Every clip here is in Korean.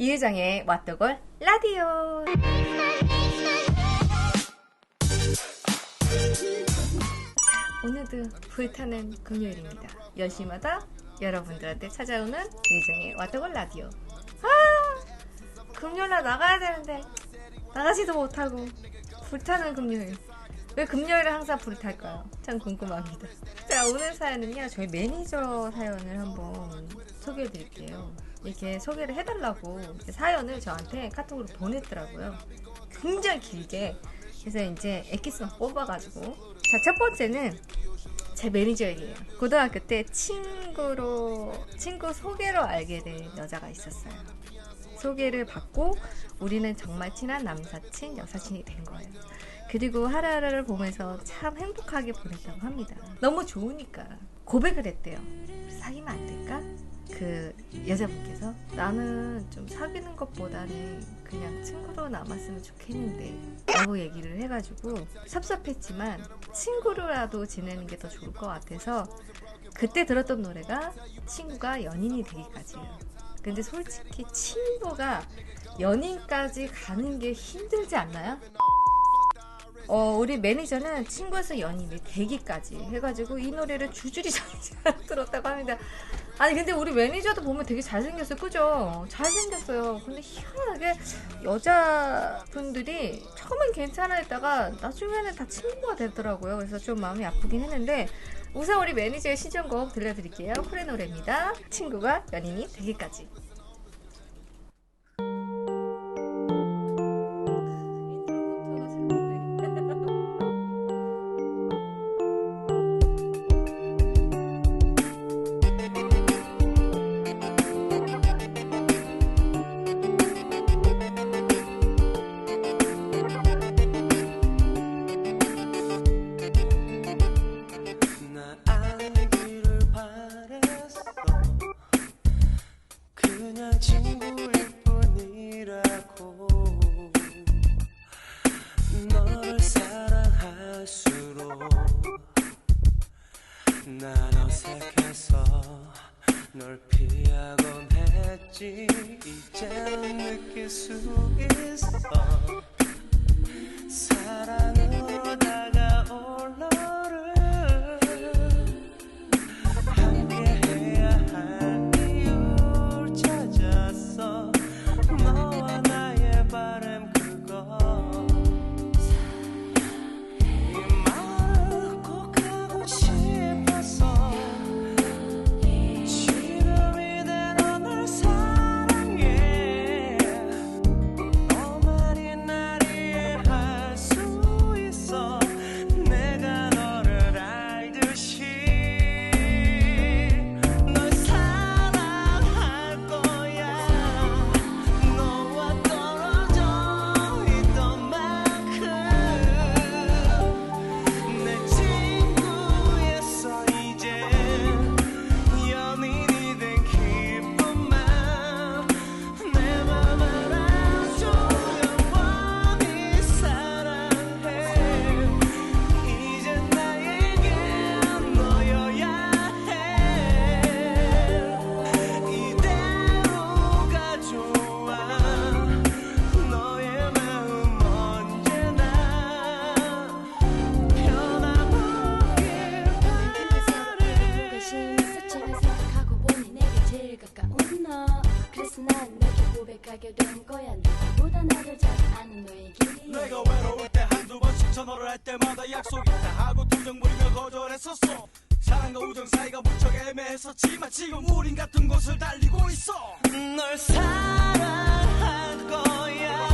이유정의 왓더골 라디오. 오늘도 불타는 금요일입니다. 10시마다 여러분들한테 찾아오는 이유정의 왓더골 라디오. 아! 금요일날 나가야 되는데 나가지도 못하고 불타는 금요일. 왜 금요일에 항상 불탈까요? 참 궁금합니다. 자, 오늘 사연은요, 저희 매니저 사연을 한번 소개해 드릴게요. 이렇게 소개를 해달라고 사연을 저한테 카톡으로 보냈더라고요. 굉장히 길게. 그래서 이제 엑기스만 뽑아가지고. 자, 첫 번째는 제 매니저에게요. 고등학교 때 친구로, 친구 소개로 알게 된 여자가 있었어요. 소개를 받고 우리는 정말 친한 남사친, 여사친이 된 거예요. 그리고 하루하루를 보면서 참 행복하게 보냈다고 합니다. 너무 좋으니까 고백을 했대요. 사귀면 안 될까? 그 여자분께서 나는 좀 사귀는 것보다는 그냥 친구로 남았으면 좋겠는데 라고 얘기를 해가지고 섭섭했지만 친구로라도 지내는 게 더 좋을 것 같아서 그때 들었던 노래가 친구가 연인이 되기까지예요. 근데 솔직히 친구가 연인까지 가는 게 힘들지 않나요? 어, 우리 매니저는 친구에서 연인이 되기까지 해가지고 이 노래를 잘 들었다고 합니다. 아니 근데 우리 매니저도 보면 되게 잘생겼어요, 그죠? 잘생겼어요. 근데 희한하게 여자분들이 처음엔 괜찮아 했다가 나중에는 다 친구가 되더라고요. 그래서 좀 마음이 아프긴 했는데 우선 우리 매니저의 시전곡 들려드릴게요. 쿨의 노래입니다. 친구가 연인이 되기까지. 난 어색해서 널 피하곤 했지. 이제는 느낄 수 있어 사랑과 우정 사이가 무척 애매했었지만 지금 우린 같은 곳을 달리고 있어. 널 사랑할 거야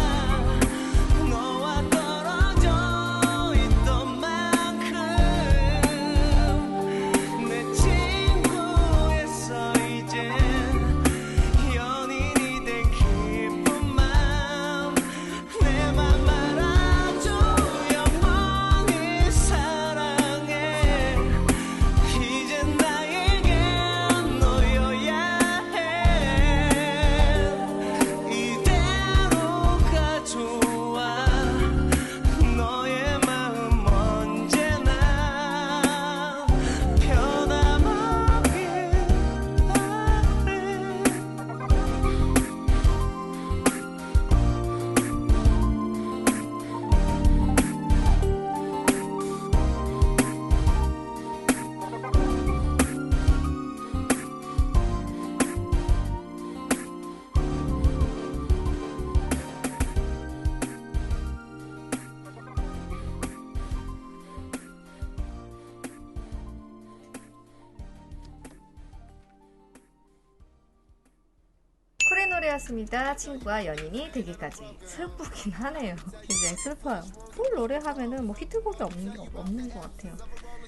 사연이었습니다. 친구와 연인이 되기까지 슬프긴 하네요. 굉장히 슬퍼요. 폴 노래 하면은 뭐 히트곡이 없는 게 없는 것 같아요.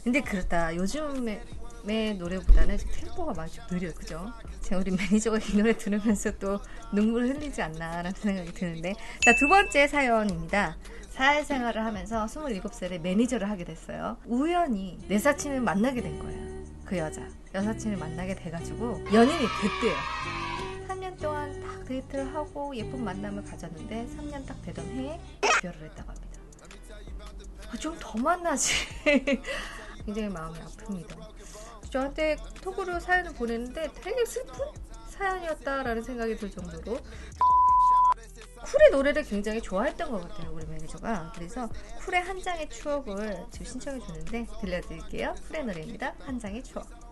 근데 그렇다. 요즘의 의 노래보다는 템포가 많이 좀 느려요. 그죠? 제가 우리 매니저가 이 노래 들으면서 또 눈물을 흘리지 않나라는 생각이 드는데 자, 두 번째 사연입니다. 사회생활을 하면서 27살에 매니저를 하게 됐어요. 우연히 내 사친을 만나게 된 거예요. 그 여자. 여사친을 만나게 돼가지고 연인이 됐대요. 3년 동안 딱 데이트를 하고 예쁜 만남을 가졌는데 3년 딱 되던 해에 이별을 했다고 합니다. 아, 좀 더 만나지. 굉장히 마음이 아픕니다. 저한테 톡으로 사연을 보냈는데 되게 슬픈 사연이었다라는 생각이 들 정도로 쿨의 노래를 굉장히 좋아했던 것 같아요 우리 매니저가 그래서 쿨의 한 장의 추억을 지금 신청해 주는데 들려드릴게요 쿨의 노래입니다 한 장의 추억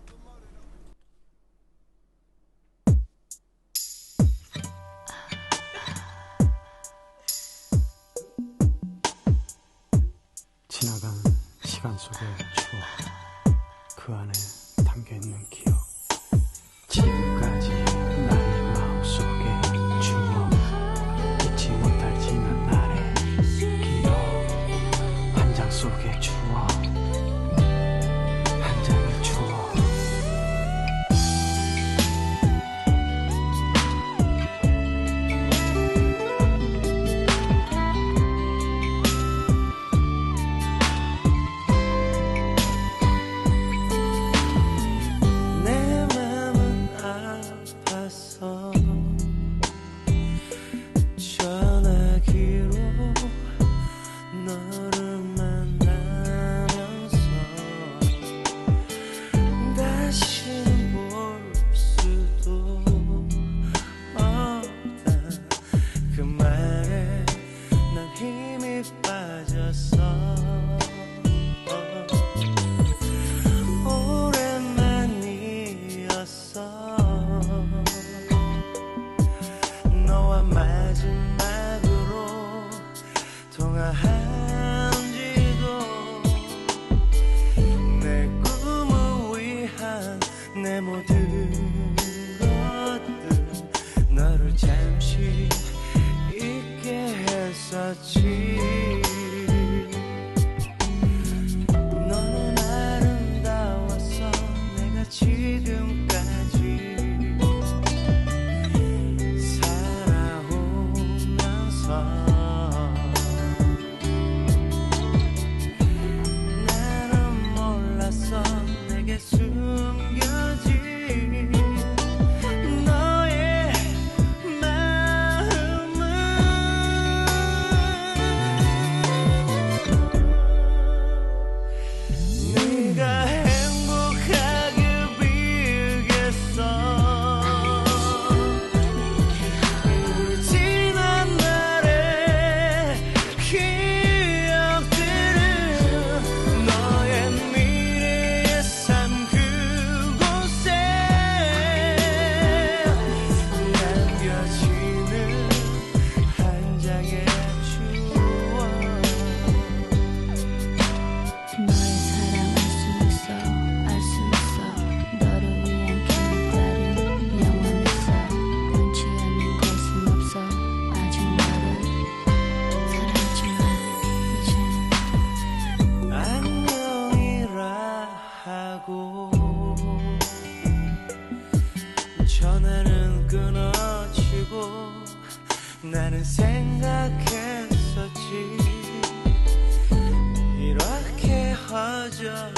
지나간 시간 속의 추억 그 안에 담겨있는 기 마 나는 생각했었지. 이렇게 허전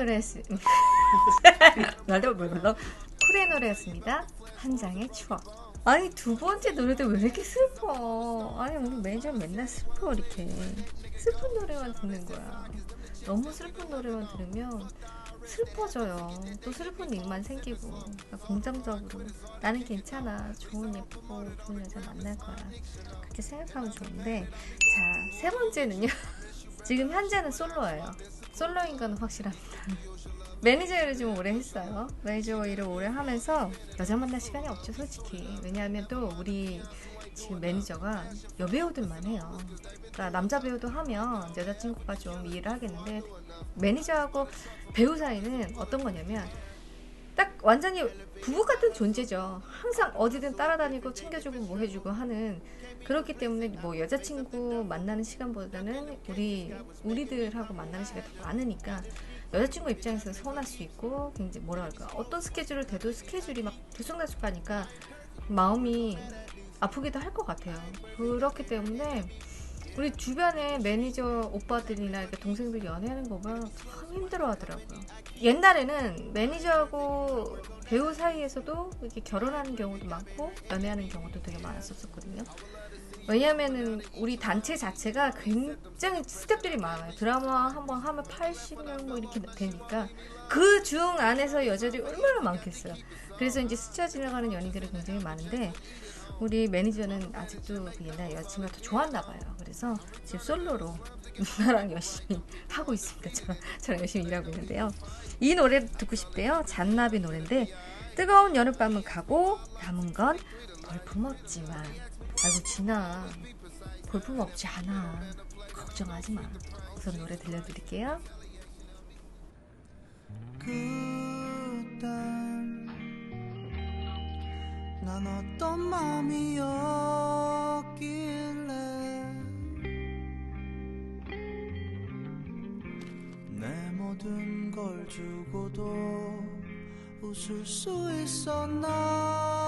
노래였습니다. 나도 몰라. 쿨의 노래였습니다. 한 장의 추억. 아니 두 번째 노래도 왜 이렇게 슬퍼? 아니 우리 매니저 맨날 슬퍼 이렇게 슬픈 노래만 듣는 거야. 너무 슬픈 노래만 들으면 슬퍼져요. 또 슬픈 일만 생기고 긍정적으로 나는 괜찮아. 좋은 예쁘고 좋은 여자 만날 거야. 그렇게 생각하면 좋은데 자 세 번째는요. 지금 현재는 솔로예요. 솔로인 건 확실합니다. 매니저 일을 좀 오래 했어요. 매니저 일을 오래 하면서 여자 만날 시간이 없죠, 솔직히. 왜냐하면 또 우리 지금 매니저가 여배우들만 해요. 그러니까 남자 배우도 하면 여자친구가 좀 이해를 하겠는데 매니저하고 배우 사이는 어떤 거냐면 딱 완전히 부부 같은 존재죠. 항상 어디든 따라다니고 챙겨주고 뭐 해주고 하는 그렇기 때문에 뭐 여자친구 만나는 시간보다는 우리 우리들하고 만나는 시간이 더 많으니까 여자친구 입장에서 서운할 수 있고 굉장히 뭐라 할까 어떤 스케줄을 대도 스케줄이 막 들쑥날쑥하니까 마음이 아프기도 할 것 같아요. 그렇기 때문에 우리 주변에 매니저 오빠들이나 이렇게 동생들 연애하는 거 보면 참 힘들어 하더라고요. 옛날에는 매니저하고 배우 사이에서도 이렇게 결혼하는 경우도 많고 연애하는 경우도 되게 많았었거든요. 왜냐면은 우리 단체 자체가 굉장히 스텝들이 많아요. 드라마 한 번 하면 80명 뭐 이렇게 되니까 그 중 안에서 여자들이 얼마나 많겠어요. 그래서 이제 스쳐 지나가는 연인들이 굉장히 많은데 우리 매니저는 아직도 그 옛날 여자친구가 더 좋았나 봐요. 그래서 지금 솔로로 누나랑 열심히 하고 있습니다. 저랑, 저랑 열심히 일하고 있는데요. 이 노래 듣고 싶대요. 잔나비 노래인데 뜨거운 여름밤은 가고 남은 건 볼품 없지만 아이고 진아 볼품 없지 않아 걱정하지 마 우선 노래 들려드릴게요 그땐 난 어떤 마음이었길래 내 모든 걸 주고도 웃을 수 있었나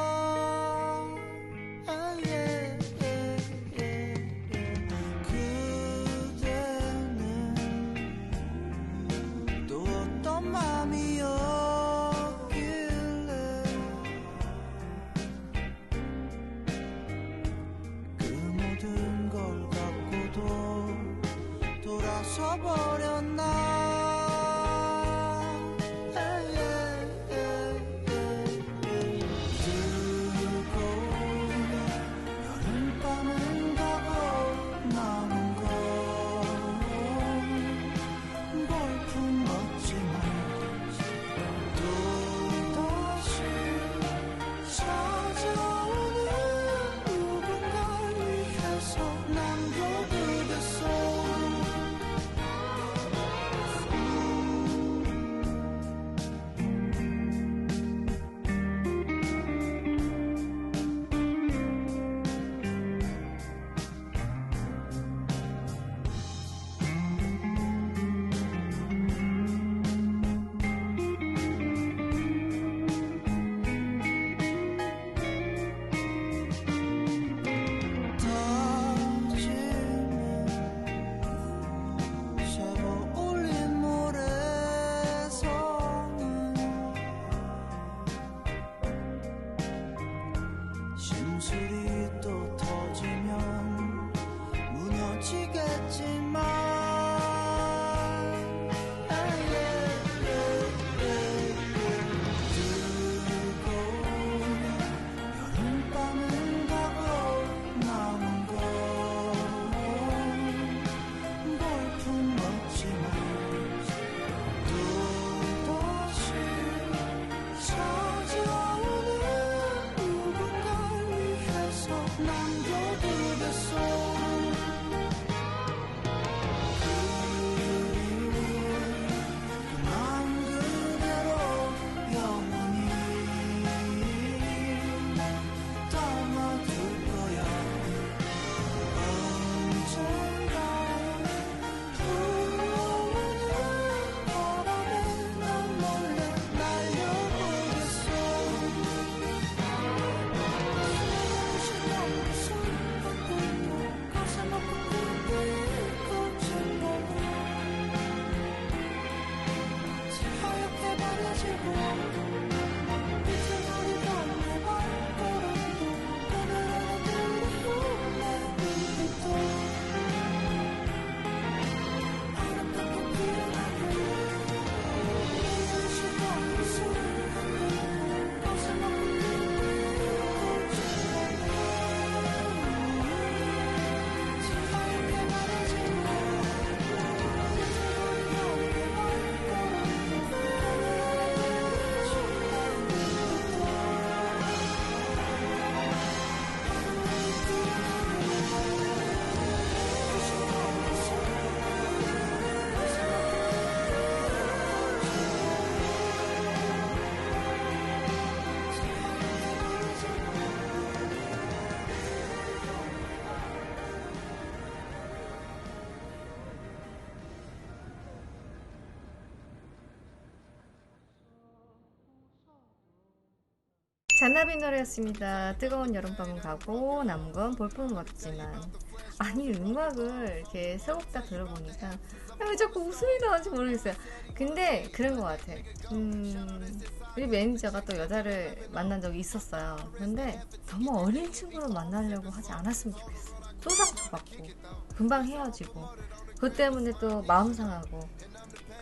잔나비 노래였습니다. 뜨거운 여름밤은 가고 남은 건 볼품은 없지만 아니 음악을 이렇게 세곡다 들어보니까 아, 왜 자꾸 웃음이 나는지 모르겠어요. 근데 그런 것 같아. 음, 우리 매니저가 또 여자를 만난 적이 있었어요. 근데 너무 어린 친구를 만나려고 하지 않았으면 좋겠어. 또 상처받고 금방 헤어지고 그것 때문에 또 마음 상하고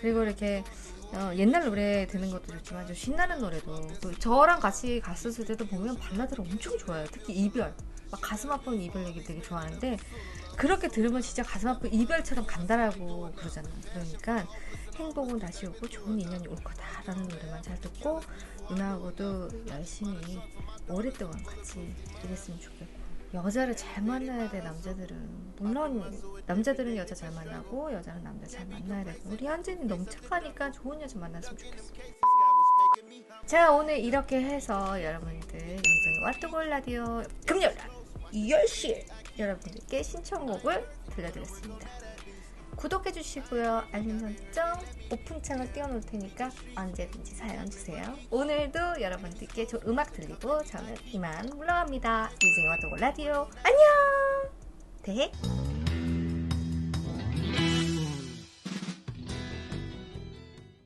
그리고 이렇게 어, 옛날 노래 듣는 것도 좋지만 좀 신나는 노래도 그 저랑 같이 갔었을 때도 보면 발라드를 엄청 좋아해요. 특히 이별 막 가슴 아픈 이별 얘기 되게 좋아하는데 그렇게 들으면 진짜 가슴 아픈 이별처럼 간다라고 그러잖아요. 그러니까 행복은 다시 오고 좋은 인연이 올 거다라는 노래만 잘 듣고 누나하고도 열심히 오랫동안 같이 일했으면 좋겠고 여자를 잘 만나야 돼 남자들은. 물론 남자들은 여자 잘 만나고 여자는 남자 잘 만나야 되고 우리 한진이 너무 착하니까 좋은 여자 만났으면 좋겠어. 자 오늘 이렇게 해서 여러분들 인정의 왓뚜골 라디오 금요일 10시에 여러분들께 신청곡을 들려드렸습니다 구독해 주시고요. 알림 설정 오픈창을 띄워놓을 테니까 언제든지 사연 주세요. 오늘도 여러분들께 좋은 음악 들리고 저는 이만 물러갑니다. 인생의 왓뚜골 라디오. 안녕! 네